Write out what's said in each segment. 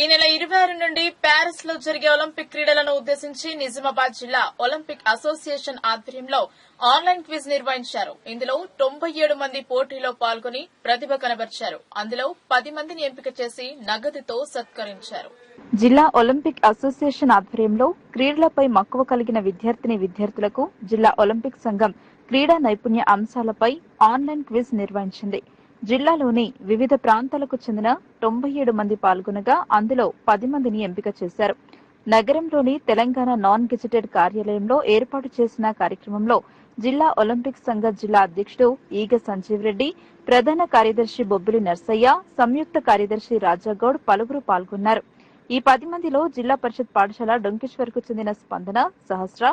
ఈ నెల ఇరవై ఆరు నుండి ప్యారిస్లో జరిగే ఒలింపిక్ క్రీడలను ఉద్దేశించి నిజామాబాద్ జిల్లా ఒలింపిక్ అసోసియేషన్ ఆధ్వర్యంలో ఆన్లైన్ క్విజ్ నిర్వహించారు. ఇందులో తొంభై ఏడు మంది పోటీలో పాల్గొని ప్రతిభ కనబర్చారు. అందులో పది మందిని ఎంపిక చేసి నగదుతో సత్కరించారు. జిల్లా ఒలింపిక్ అసోసియేషన్ ఆధ్వర్యంలో క్రీడలపై మక్కువ కలిగిన విద్యార్థిని విద్యార్థులకు జిల్లా ఒలింపిక్ సంఘం క్రీడా నైపుణ్య అంశాలపై ఆన్లైన్ క్విజ్ నిర్వహించింది. జిల్లాలోని వివిధ ప్రాంతాలకు చెందిన తొంభై ఏడు మంది పాల్గొనగా అందులో పది మందిని ఎంపిక చేశారు. నగరంలోని తెలంగాణ నాన్ గెజిటెడ్ కార్యాలయంలో ఏర్పాటు చేసిన కార్యక్రమంలో జిల్లా ఒలింపిక్ సంఘ జిల్లా అధ్యక్షుడు ఈగ సంజీవ్ రెడ్డి ప్రధాన కార్యదర్శి బొబ్బిలి నర్సయ్య సంయుక్త కార్యదర్శి రాజాగౌడ్ పలువురు పాల్గొన్నారు. ఈ పది మందిలో జిల్లా పరిషత్ పాఠశాల డొంకేశ్వర్కు చెందిన స్పందన సహస్ర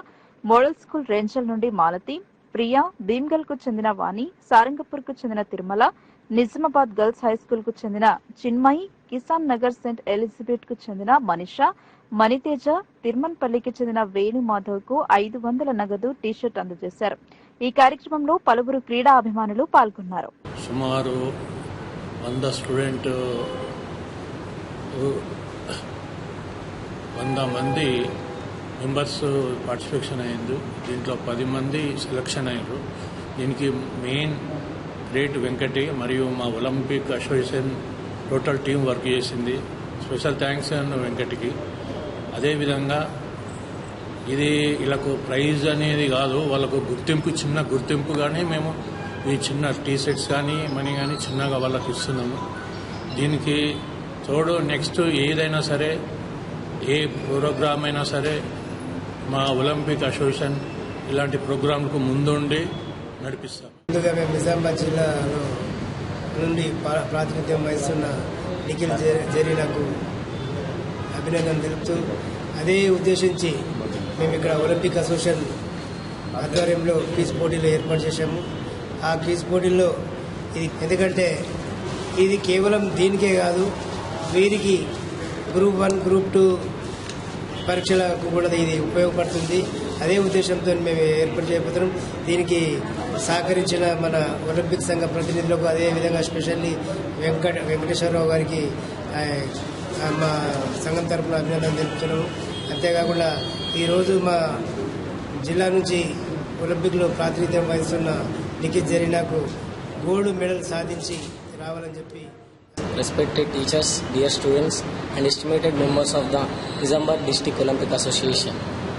మోడల్ స్కూల్ రేంజల్ నుండి మాలతి ప్రియా భీమ్గల్కు చెందిన వాణి సారంగపూర్కు చెందిన తిరుమల నిజామాబాద్ గర్ల్స్ హై స్కూల్కు చెందిన చిన్మయి కిసాన్ నగర్ సెంట్ ఎలిజబెత్కు చెందిన మనిష మణితేజ తిరుమన్పల్లికి చెందిన వేణు మాధవ్కు ఐదు వందల నగదు టీషర్ట్ అందజేశారు. ఈ కార్యక్రమంలో పలువురు క్రీడా అభిమానులు పాల్గొన్నారు. సుమారు వంద స్టూడెంట్ వంద మంది మెంబర్స్ పార్టిసిపేషన్ అయింది దీంట్లో పది మంది సెలక్షన్ అయ్యారు. దీనికి మెయిన్ గ్రేట్ వెంకటి మరియు మా Olympic association total team work చేసింది. స్పెషల్ థ్యాంక్స్ అండ్ వెంకటికి. అదేవిధంగా ఇది వీళ్ళకు ప్రైజ్ అనేది కాదు వాళ్ళకు గుర్తింపు చిన్న గుర్తింపు కానీ మేము ఈ చిన్న టీ షర్ట్స్ కానీ మనీ కానీ చిన్నగా వాళ్ళకి ఇస్తున్నాము. దీనికి తోడు నెక్స్ట్ ఏదైనా సరే ఏ ప్రోగ్రామ్ అయినా సరే మా ఒలింపిక్ అసోసియేషన్ ఇలాంటి ప్రోగ్రాంలకు ముందుండి నడిపిస్తాం. ముందుగా మేము నిజామాబాద్ జిల్లాలో నుండి ప్రాతినిధ్యం వహిస్తున్న నిఖిల్ జె- అభినందన తెలుపుతూ అదే ఉద్దేశించి మేము ఇక్కడ ఒలింపిక్ అసోసియేషన్ ఆధ్వర్యంలో క్విజ్ పోటీలు ఏర్పాటు చేశాము. ఆ క్విజ్ పోటీల్లో ఇది ఎందుకంటే ఇది కేవలం దీనికే కాదు వీరికి గ్రూప్ వన్ గ్రూప్ టూ పరీక్షలకు కూడా ఇది ఉపయోగపడుతుంది. అదే ఉద్దేశంతో మేము ఏర్పాటు చేయబోతున్నాం. దీనికి సహకరించిన మన ఒలింపిక్ సంఘ ప్రతినిధులకు అదే విధంగా స్పెషల్లీ వెంకట వెంకటేశ్వరరావు గారికి మా సంఘం తరపున అభినందన తెలుపుతున్నాము. అంతేకాకుండా ఈరోజు మా జిల్లా నుంచి ఒలింపిక్లో ప్రాతినిధ్యం వహిస్తున్న నిఖిత్ జరీనాకు గోల్డ్ మెడల్ సాధించి రావాలని చెప్పి respected teachers, dear students, and estimated members of the Nizamabad District Olympic Association.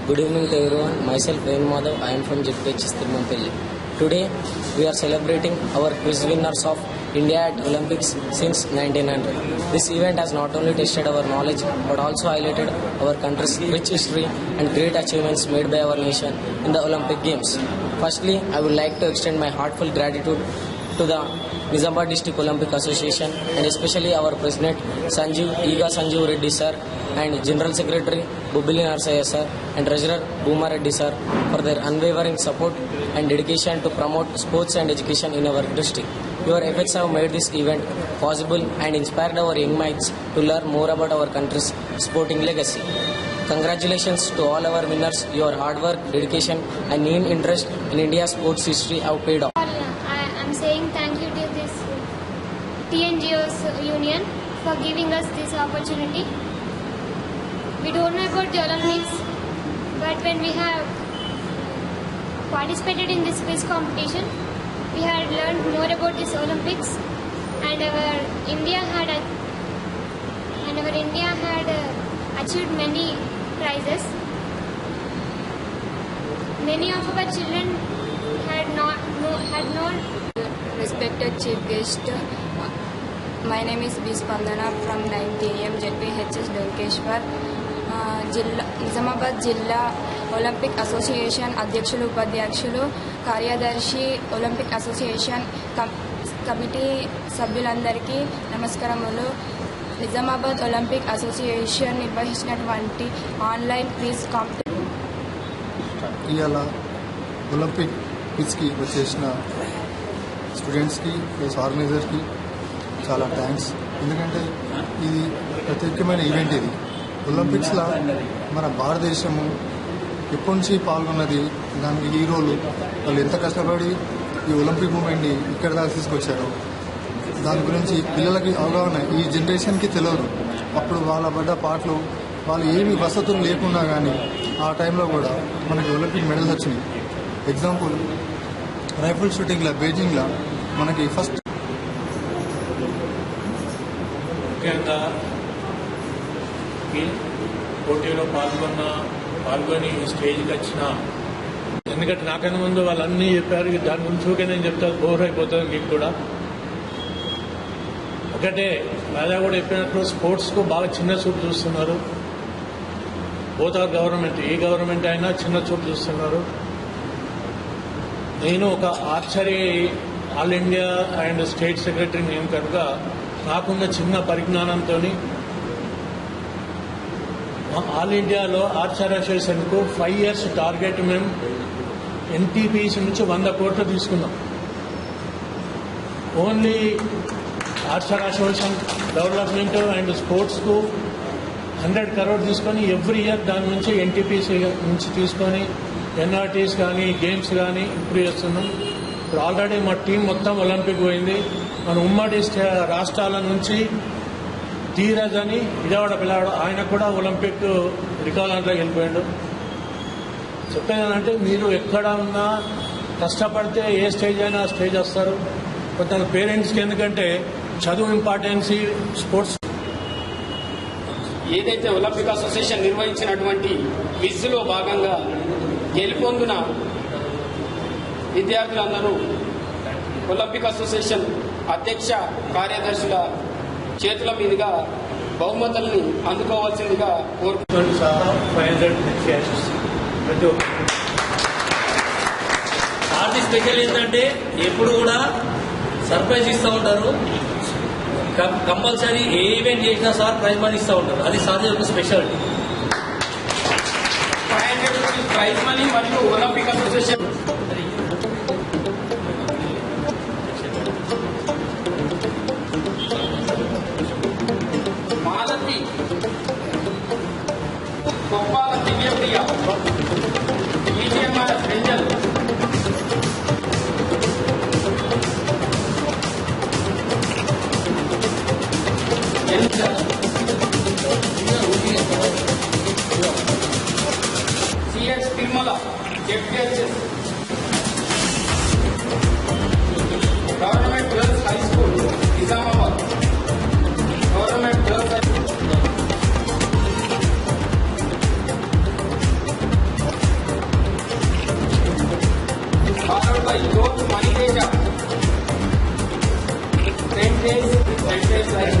Good evening to everyone. Myself, Venu Madhav. I am from JPHS Tirumampelli. Today, we are celebrating our quiz winners of India at Olympics since 1900. This event has not only tested our knowledge but also highlighted our country's rich history and great achievements made by our nation in the Olympic Games. Firstly, I would like to extend my heartfelt gratitude to the Nizamabad District Olympic Association and especially our President Sanjeev Iga Sanjeev Reddy sir and General Secretary Bubili Narsaya sir and Treasurer Bhuma Reddy sir for their unwavering support and dedication to promote sports and education in our district. Your efforts have made this event possible and inspired our young minds to learn more about our country's sporting legacy. Congratulations to all our winners. Your hard work, dedication, and keen interest in India's sports history have paid off. I am saying thank you to this TNGO's union for giving us this opportunity. We don't know about the Olympics, but when we have participated in this quiz competition, we had learned more about this Olympics, and our India had a, and our India had uh, achieved many prizes. Many of our children had not know, had known respected chief guest. My name name is B. Spandana from 9th AM ZPHS జిల్లా నిజామాబాద్ జిల్లా Olympic association అధ్యక్షులు ఉపాధ్యక్షులు కార్యదర్శి Olympic association committee సభ్యులందరికీ నమస్కారములు. Nizamabad Olympic association నిర్వహించినటువంటి online quiz competition ఇవాళ Olympic క్విజ్కి వచ్చేసిన స్టూడెంట్స్కి ప్లస్ ఆర్గనైజర్కి చాలా థ్యాంక్స్ ఎందుకంటే ఇది ప్రత్యేకమైన ఈవెంట్ ఇది. ఒలింపిక్స్లో మన భారతదేశము ఎప్పటి నుంచి పాల్గొన్నది దానికి హీరోలు వాళ్ళు ఎంత కష్టపడి ఈ ఒలింపిక్ మూమెంట్ని ఇక్కడ దాకా తీసుకొచ్చారు దాని గురించి పిల్లలకి అవగాహన ఈ జనరేషన్కి తెలియదు అప్పుడు వాళ్ళ పడ్డ పాటలు వాళ్ళు ఏమి వసతులు లేకున్నా కానీ ఆ టైంలో కూడా మనకి ఒలింపిక్ మెడల్స్ వచ్చినాయి. ఎగ్జాంపుల్ రైఫిల్ షూటింగ్లో బీజింగ్లో మనకి ఫస్ట్ ముఖ్యంగా పోటీలో పాల్గొన్న పాల్గొని స్టేజ్కి వచ్చిన ఎందుకంటే నాకన్నా ముందు వాళ్ళన్నీ చెప్పారు దాని గురించి ఊరికే నేను చెప్తాను బోర్ అయిపోతుంది మీకు కూడా. ఒకటే రాజా కూడా చెప్పినట్లు స్పోర్ట్స్కు బాగా చిన్న చూపు చూస్తున్నారు. పోతా గవర్నమెంట్ ఏ గవర్నమెంట్ అయినా చిన్న చూపు చూస్తున్నారు. నేను ఒక archery all India and state secretary నేను కనుక నాకున్న చిన్న పరిజ్ఞానంతో ఆల్ ఇండియాలో ఆర్చర్ అసోసియేషన్కు ఫైవ్ ఇయర్స్ టార్గెట్ మేము ఎన్టీపీసీ నుంచి వంద కోట్లు తీసుకున్నాం. Only archer association development and స్పోర్ట్స్కు hundred crore తీసుకొని ఎవ్రీ ఇయర్ దాని నుంచి ఎన్టీపీసీ నుంచి తీసుకొని ఎన్ఆర్టీస్ కానీ గేమ్స్ కానీ ఇంప్రూవ్ చేస్తున్నాం. ఇప్పుడు ఆల్రెడీ మా టీం మొత్తం ఒలింపిక్ పోయింది. మన ఉమ్మడి స్టే- రాష్ట్రాల నుంచి ధీరజ్ అని విజయవాడ పిల్లవాడు ఆయన కూడా ఒలింపిక్ రికార్డులోకి వెళ్ళిపోయాడు చెప్పేదానంటే మీరు ఎక్కడ ఉన్నా కష్టపడితే ఏ స్టేజ్ అయినా స్టేజ్ వస్తారు. కొంత పేరెంట్స్కి ఎందుకంటే చదువు ఇంపార్టెన్సీ స్పోర్ట్స్. ఏదైతే ఒలింపిక్ అసోసియేషన్ నిర్వహించినటువంటి క్విజ్లో భాగంగా గెలుపొందిన విద్యార్థులందరూ ఒలింపిక్ అసోసియేషన్ అధ్యక్ష కార్యదర్శుల చేతుల మీదుగా బహుమతుల్ని అందుకోవాల్సిందిగా కోరు సహా ఫైవ్ హండ్రెడ్ క్యాష్ ప్రతి ఒక్క ఆర్ది స్పెషల్ ఏంటంటే ఎప్పుడు కూడా సర్ప్రైజ్ ఇస్తూ ఉంటారు. కంపల్సరీ ఏ ఈవెంట్ చేసినా సార్ ప్రైజ్ మనీ ఇస్తూ ఉంటారు. అది సార్ యొక్క speciality. Five hundred rupees prize money మరియు Olympic association. três, terceiro,